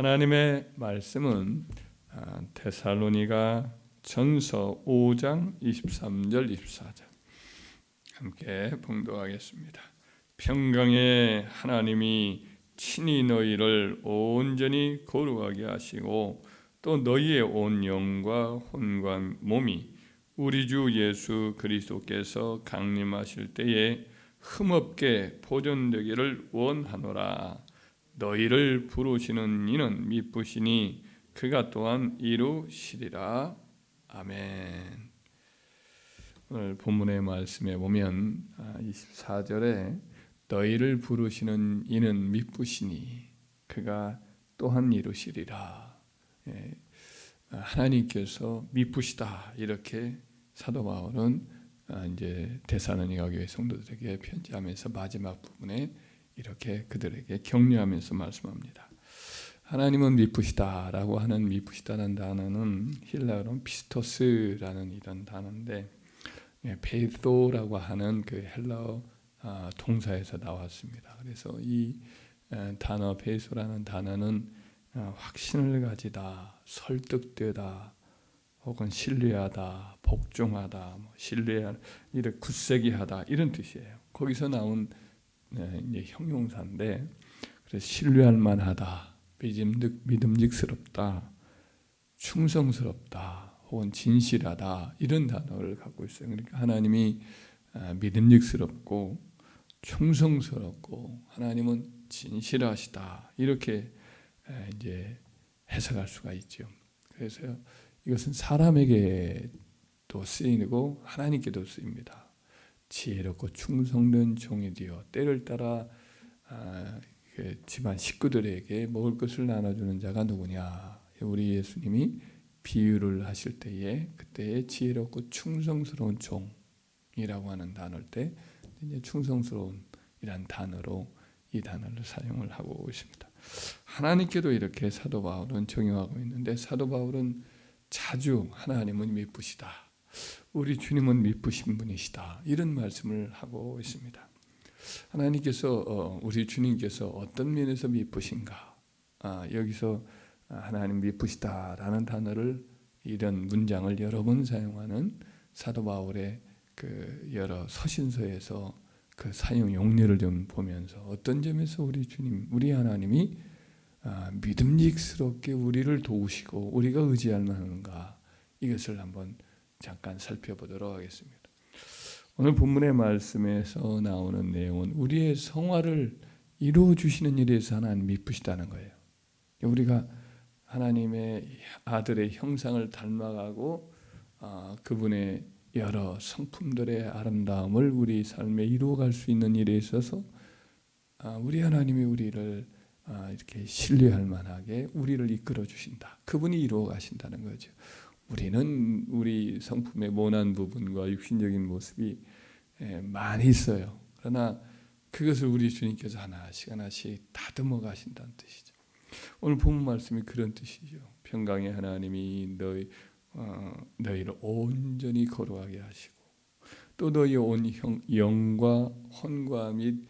하나님의 말씀은 아, 데살로니가 전서 5장 23절 24절 함께 봉독하겠습니다. 평강의 하나님이 친히 너희를 온전히 거룩하게 하시고 또 너희의 온 영과 혼과 몸이 우리 주 예수 그리스도께서 강림하실 때에 흠없게 보존되기를 원하노라. 너희를 부르시는 이는 미쁘시니 그가 또한 이루시리라. 아멘. 오늘 본문의 말씀에 보면 24절에 아, 너희를 부르시는 이는 미쁘시니 그가 또한 이루시리라. 예, 하나님께서 미쁘시다 이렇게 사도 바울은 아, 이제 대사로니가 교회 성도들에게 편지하면서 마지막 부분에 이렇게 그들에게 격려하면서 말씀합니다. 하나님은 미쁘시다라고 하는 미쁘시다는 단어는 힐라어로 피스토스라는 이런 단어인데 예, 베이소라고 하는 그 헬라어 아, 동사에서 나왔습니다. 그래서 이 단어 베이소라는 단어는 아, 확신을 가지다, 설득되다, 혹은 신뢰하다, 복종하다, 뭐 신뢰, 이렇게 굳세기하다 이런 뜻이에요. 거기서 나온 네, 이제 형용사인데 그래서 신뢰할 만하다, 믿음직, 믿음직 스럽다, 충성스럽다, 혹은 진실하다 이런 단어를 갖고 있어요. 그러니까 하나님이 아, 믿음직스럽고 충성스럽고 하나님은 진실하시다 이렇게 이제 해석할 수가 있죠. 그래서 이것은 사람에게도 쓰이고 하나님께도 쓰입니다. 지혜롭고 충성된 종이 되어 때를 따라 아, 그 집안 식구들에게 먹을 것을 나눠주는 자가 누구냐? 우리 예수님이 비유를 하실 때에 그때의 지혜롭고 충성스러운 종이라고 하는 단어일 때 이제 충성스러운 이란 단어로 이 단어를 사용을 하고 있습니다. 하나님께도 이렇게 사도 바울은 정의하고 있는데 사도 바울은 자주 하나님은 미쁘시다. 우리 주님은 미쁘신 분이시다. 이런 말씀을 하고 있습니다. 하나님께서 어, 우리 주님께서 어떤 면에서 미쁘신가? 아, 여기서 하나님 미쁘시다라는 단어를 이런 문장을 여러 번 사용하는 사도 바울의 그 여러 서신서에서 그 사용 용례를 좀 보면서 어떤 점에서 우리 주님, 우리 하나님이 아, 믿음직스럽게 우리를 도우시고 우리가 의지할 만한가 이것을 한번 잠깐 살펴보도록 하겠습니다. 오늘 본문의 말씀에서 나오는 내용은 우리의 성화를 이루어 주시는 일에서 하나님 미쁘시다는 거예요. 우리가 하나님의 아들의 형상을 닮아가고 아, 그분의 여러 성품들의 아름다움을 우리 삶에 이루어갈 수 있는 일에 있어서 아, 우리 하나님이 우리를 아, 이렇게 신뢰할 만하게 우리를 이끌어 주신다. 그분이 이루어 가신다는 거죠. 우리는 우리 성품의 모난 부분과 육신적인 모습이 예, 많이 있어요. 그러나 그것을 우리 주님께서 하나씩 하나씩 다듬어 가신다는 뜻이죠. 오늘 본 말씀이 그런 뜻이죠. 평강의 하나님이 너희 어, 너희를 온전히 거룩하게 하시고 또 너희 온 형, 영과 혼과 및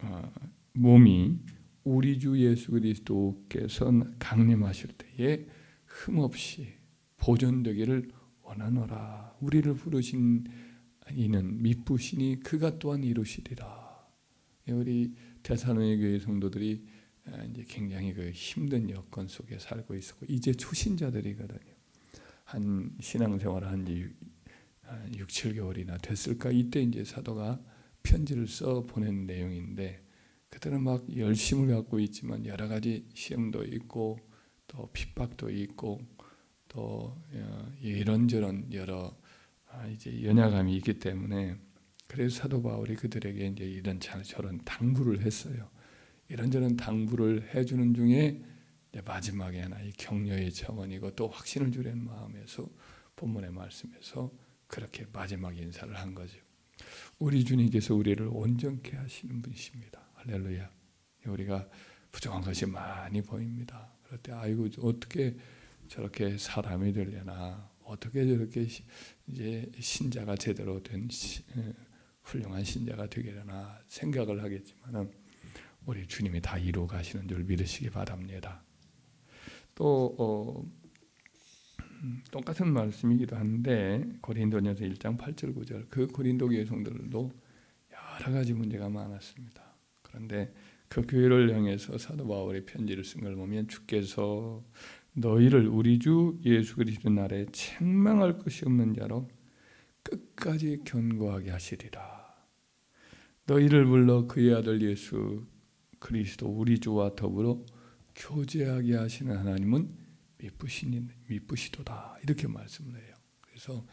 어, 몸이 우리 주 예수 그리스도께서 강림하실 때에 흠없이 보존되기를 원하노라. 우리를 부르신 이는 미쁘시니 그가 또한 이루시리라. 우리 대사로니 교회 성도들이 이제 굉장히 그 힘든 여건 속에 살고 있었고 이제 초신자들이거든요. 한 신앙생활을 한지 6, 7개월이나 됐을까 이때 이제 사도가 편지를 써 보낸 내용인데 그들은 막 열심을 갖고 있지만 여러 가지 시험도 있고 또 핍박도 있고 또 어, 이런저런 여러 아, 이제 연약함이 있기 때문에 그래서 사도 바울이 그들에게 이제 이런 저런 당부를 했어요. 이런저런 당부를 해주는 중에 마지막에 하나 이 격려의 차원이고 또 확신을 주려는 마음에서 본문의 말씀에서 그렇게 마지막 인사를 한 거죠. 우리 주님께서 우리를 온전케 하시는 분이십니다. 할렐루야. 우리가 부정한 것이 많이 보입니다. 그럴 때 아이고 어떻게 저렇게 사람이 되려나 어떻게 저렇게 이제 신자가 제대로 된 훌륭한 신자가 되려나 생각을 하겠지만은 우리 주님이 다 이루어 가시는 줄 믿으시기 바랍니다. 또 어, 음, 똑같은 말씀이기도 한데 고린도전서 1장 8절 9절 그 고린도 교회 성도들도 여러 가지 문제가 많았습니다. 그런데 그 교회를 향해서 사도 바울의 편지를 쓴 걸 보면 주께서 너희를 우리 주 예수 그리스도 날에 책망할 것이 없는 자로 끝까지 견고하게 하시리라. 너희를 불러 그의 아들 예수 그리스도 우리 주와 더불어 교제하게 하시는 하나님은 미쁘시니 미쁘시도다 이렇게 말씀을 해요. 그래서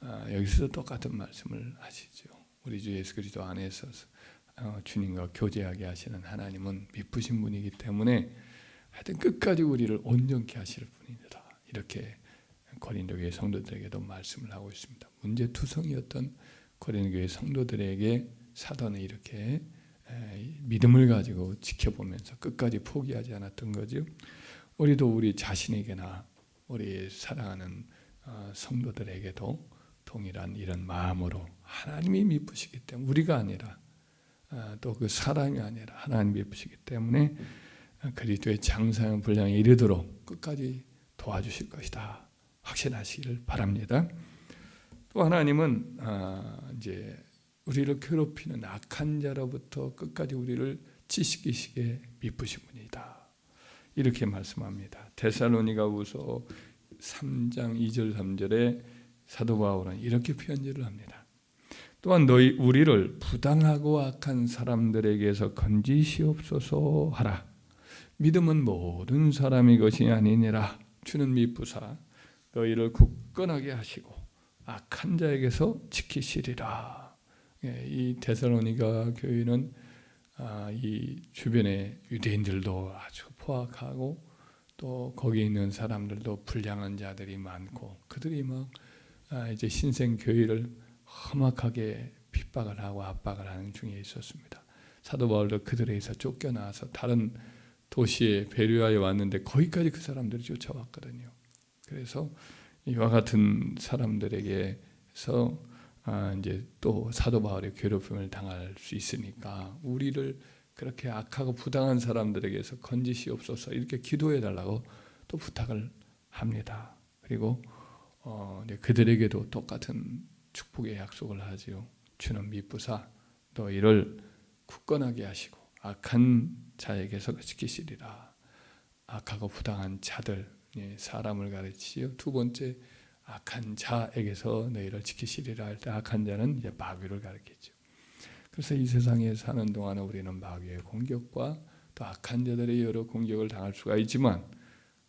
아, 여기서 똑같은 말씀을 하시죠. 우리 주 예수 그리스도 안에서 어, 주님과 교제하게 하시는 하나님은 미쁘신 분이기 때문에 하여튼 끝까지 우리를 온전케 하실 분이다. 이렇게 고린도 교회 성도들에게도 말씀을 하고 있습니다. 문제 투성이었던 고린도 교회 성도들에게 사도는 이렇게 믿음을 가지고 지켜보면서 끝까지 포기하지 않았던 거죠. 우리도 우리 자신에게나 우리 사랑하는 어, 성도들에게도 동일한 이런 마음으로 하나님이 미쁘시기 때문에 우리가 아니라 어, 또그 사람이 아니라 하나님이 미쁘시기 때문에 그리스도의 장사형 분량에 이르도록 끝까지 도와주실 것이다 확신하시기를 바랍니다. 또 하나님은 어, 이제 우리를 괴롭히는 악한 자로부터 끝까지 우리를 지식이시게 미쁘신 분이다. 이렇게 말씀합니다. 데살로니가후서 3장 2절 3절에 사도 바울은 이렇게 편지를 합니다. 또한 너희 우리를 부당하고 악한 사람들에게서 건지시옵소서 하라. 믿음은 모든 사람의 것이 아니니라. 주는 미쁘사 너희를 굳건하게 하시고 악한 자에게서 지키시리라. 예, 이 데살로니가 교회는 아, 이 주변의 유대인들도 아주 포악하고 또 거기 있는 사람들도 불량한 자들이 많고 그들이 막 아, 이제 신생 교회를 험악하게 핍박을 하고 압박을 하는 중에 있었습니다. 사도 바울도 그들에서 쫓겨나서 다른 도시에 배류하여 왔는데 거기까지 그 사람들이 쫓아왔거든요. 그래서 이와 같은 사람들에게서 아, 이제 또 사도 바울의 괴롭힘을 당할 수 있으니까 우리를 그렇게 악하고 부당한 사람들에게서 건지시옵소서 이렇게 기도해 달라고 또 부탁을 합니다. 그리고 어, 그들에게도 똑같은 축복의 약속을 하지요. 주는 미쁘사 너희를 굳건하게 하시고 악한 자에게서 지키시리라. 악하고 부당한 자들 예, 사람을 가르치지요. 두 번째 악한 자에게서 너희를 지키시리라 할 때 악한 자는 이제 마귀를 가리켰죠. 그래서 이 세상에 사는 동안 우리는 마귀의 공격과 또 악한 자들의 여러 공격을 당할 수가 있지만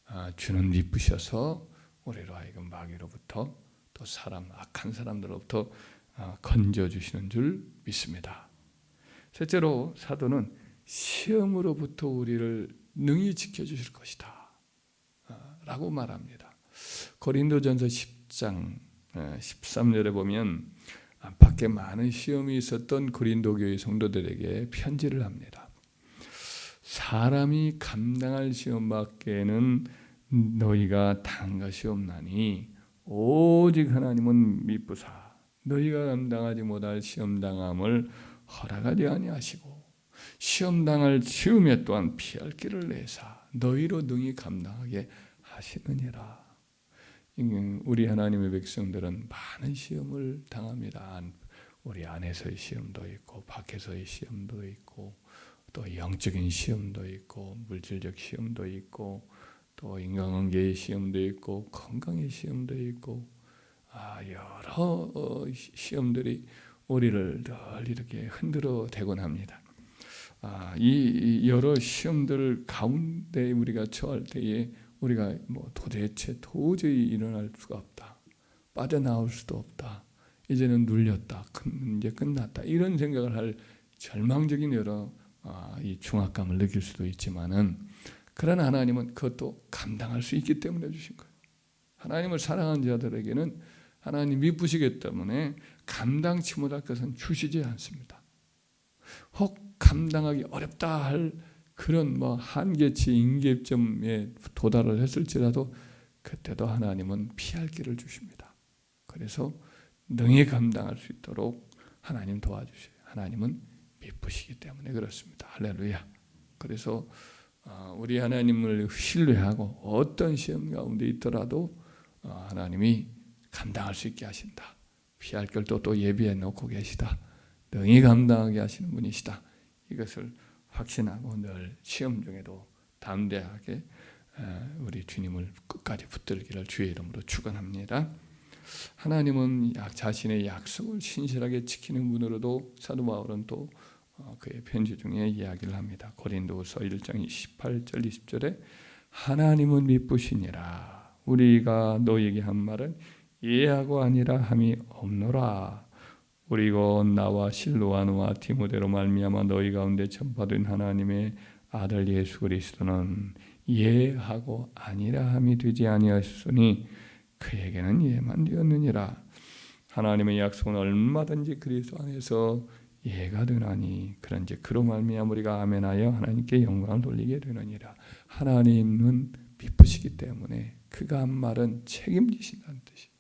아, 주는 미쁘셔서 우리로 하여금 마귀로부터 또 사람 악한 사람들로부터 아, 건져 주시는 줄 믿습니다. 셋째로 사도는 시험으로부터 우리를 능히 지켜 주실 것이다. 아, 라고 말합니다. 고린도전서 10장 13절에 보면 밖에 많은 시험이 있었던 고린도 교회 성도들에게 편지를 합니다. 사람이 감당할 시험밖에는 너희가 당 것이 없나니 오직 하나님은 미쁘사 너희가 감당하지 못할 시험 당함을 허락하지 아니하시고 시험 당할 즈음에 또한 피할 길을 내사 너희로 능히 감당하게 하시느니라. 우리 하나님의 백성들은 많은 시험을 당합니다. 우리 안에서의 시험도 있고 밖에서의 시험도 있고 또 영적인 시험도 있고 물질적 시험도 있고 또 인간관계의 시험도 있고 건강의 시험도 있고 아 여러 어, 시험들이 우리를 늘 이렇게 흔들어 대곤 합니다. 아, 이 여러 시험들 가운데 우리가 처할 때에 우리가 뭐 도대체 도저히 일어날 수가 없다. 빠져나올 수도 없다. 이제는 눌렸다. 이제 끝났다. 이런 생각을 할 절망적인 여러 아, 이 중압감을 느낄 수도 있지만은 그러나 하나님은 그것도 감당할 수 있기 때문에 주신 거예요. 하나님을 사랑하는 자들에게는 하나님 미쁘시기 때문에 감당치 못할 것은 주시지 않습니다. 혹 감당하기 어렵다 할 그런 뭐 한계치 인계점에 도달을 했을지라도 그때도 하나님은 피할 길을 주십니다. 그래서 능히 감당할 수 있도록 하나님 도와주셔요. 하나님은 미쁘시기 때문에 그렇습니다. 할렐루야. 그래서 어, 우리 하나님을 신뢰하고 어떤 시험 가운데 있더라도 어, 하나님이 감당할 수 있게 하신다. 피할 걸도 또 예비해 놓고 계시다. 능히 감당하게 하시는 분이시다. 이것을 확신하고 늘 시험 중에도 담대하게 우리 주님을 끝까지 붙들기를 주의 이름으로 축원합니다. 하나님은 자신의 약속을 신실하게 지키는 분으로도 사도 바울은 또 어, 그의 편지 중에 이야기를 합니다. 고린도서 1장 18절 20절에 하나님은 미쁘시니라 우리가 너에게 한 말은 예하고 아니라 함이 없노라 우리 곧 나와 실로아노와 디모데로 말미암아 너희 가운데 전파된 하나님의 아들 예수 그리스도는 예하고 아니라 함이 되지 아니하셨으니 그에게는 예만 되었느니라. 하나님의 약속은 얼마든지 그리스도 안에서 예가 되나니 그런지 그로 말미암아 우리가 아멘하여 하나님께 영광을 돌리게 되느니라. 하나님은 미쁘시기 때문에 그가 한 말은 책임지신다는 뜻이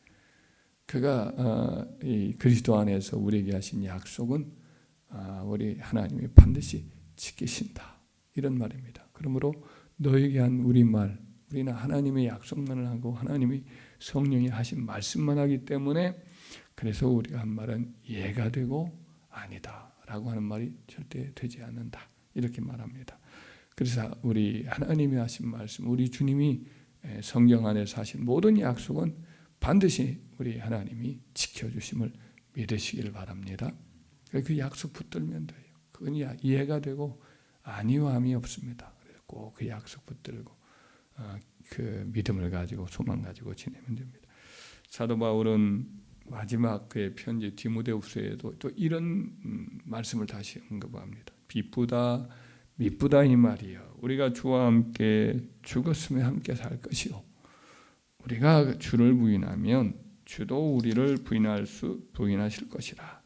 그가 어, 이 그리스도 안에서 우리에게 하신 약속은 어, 우리 하나님이 반드시 지키신다 이런 말입니다. 그러므로 너에게 한 우리 말 우리는 하나님의 약속만을 하고 하나님이 성령이 하신 말씀만 하기 때문에 그래서 우리가 한 말은 예가 되고 아니다라고 하는 말이 절대 되지 않는다 이렇게 말합니다. 그래서 우리 하나님이 하신 말씀, 우리 주님이 성경 안에서 하신 모든 약속은 반드시 우리 하나님이 지켜주심을 믿으시기를 바랍니다. 그 약속 붙들면 돼요. 그건 이해가 되고 아니함이 없습니다. 꼭 그 약속 붙들고 어, 그 믿음을 가지고 소망 가지고 지내면 됩니다. 사도 바울은 마지막 그의 편지 디모데후서에도 또 이런 음, 말씀을 다시 언급합니다. 비쁘다 미쁘다 이 말이요. 우리가 주와 함께 죽었으면 함께 살 것이요. 우리가 주를 부인하면 주도 우리를 부인할 수 부인하실 것이라.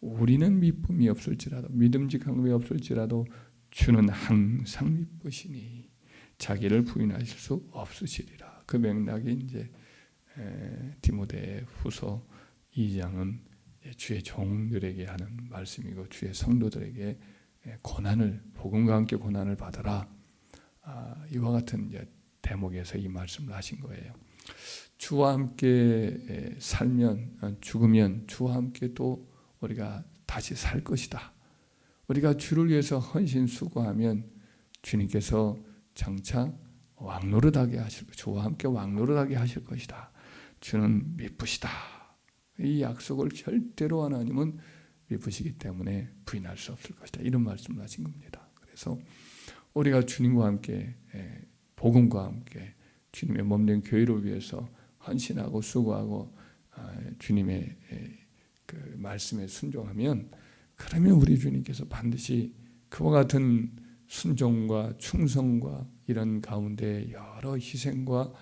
우리는 미쁨이 없을지라도 믿음직한 게 없을지라도 주는 항상 미쁘시니 자기를 부인하실 수 없으시리라. 그 맥락이 이제 디모데 후서 2장은 주의 종들에게 하는 말씀이고 주의 성도들에게 고난을 복음과 함께 고난을 받아라 아, 이와 같은 대목에서 이 말씀을 하신 거예요. 주와 함께 살면 어, 죽으면 주와 함께 또 우리가 다시 살 것이다. 우리가 주를 위해서 헌신 수고하면 주님께서 장차 왕노릇하게 하실 주와 함께 왕노릇하게 하실 것이다. 주는 미쁘시다. 이 약속을 절대로 하나님은 미쁘시기 때문에 부인할 수 없을 것이다. 이런 말씀을 하신 겁니다. 그래서 우리가 주님과 함께 복음과 함께 주님의 몸된 교회를 위해서 헌신하고 수고하고 아, 주님의 그 말씀에 순종하면 그러면 우리 주님께서 반드시 그와 같은 순종과 충성과 이런 가운데 여러 희생과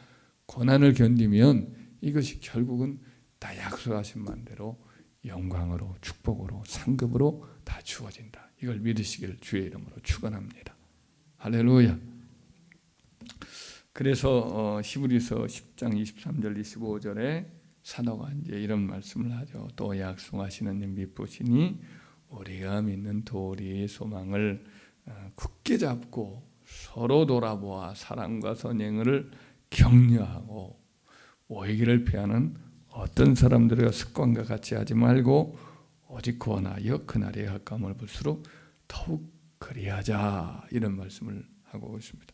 고난을 견디면 이것이 결국은 다 약속하신 만대로 영광으로 축복으로 상급으로 다 주어진다. 이걸 믿으시길 주의 이름으로 축원합니다. 할렐루야. 그래서 어, 히브리서 10장 23절 25절에 사도가 이제 이런 말씀을 하죠. 또 약속하시는 믿으시니 우리가 믿는 도리의 소망을 어, 굳게 잡고 서로 돌아보아 사랑과 선행을 격려하고 오해기를 피하는 어떤 사람들의 습관과 같이 하지 말고 오직 구원하여 그날에 가까움을 볼수록 더욱 그리하자 이런 말씀을 하고 있습니다.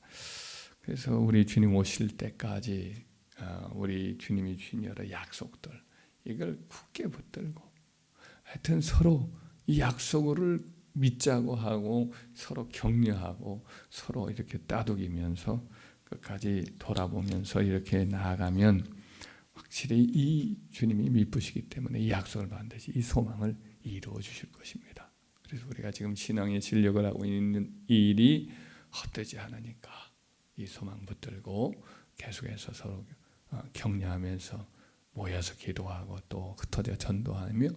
그래서 우리 주님 오실 때까지 어, 우리 주님이 주신 여러 약속들 이걸 굳게 붙들고 하여튼 서로 이 약속을 믿자고 하고 서로 격려하고 서로 이렇게 따독이면서 끝까지 돌아보면서 이렇게 나아가면 확실히 이 주님이 미쁘시기 때문에 이 약속을 반드시 이 소망을 이루어 주실 것입니다. 그래서 우리가 지금 신앙의 진력을 하고 있는 일이 헛되지 않으니까 이 소망 붙들고 계속해서 서로 어, 격려하면서 모여서 기도하고 또 흩어져 전도하며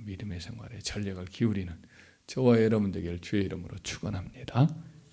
믿음의 생활에 전력을 기울이는 저와 여러분들에게 주의 이름으로 축원합니다.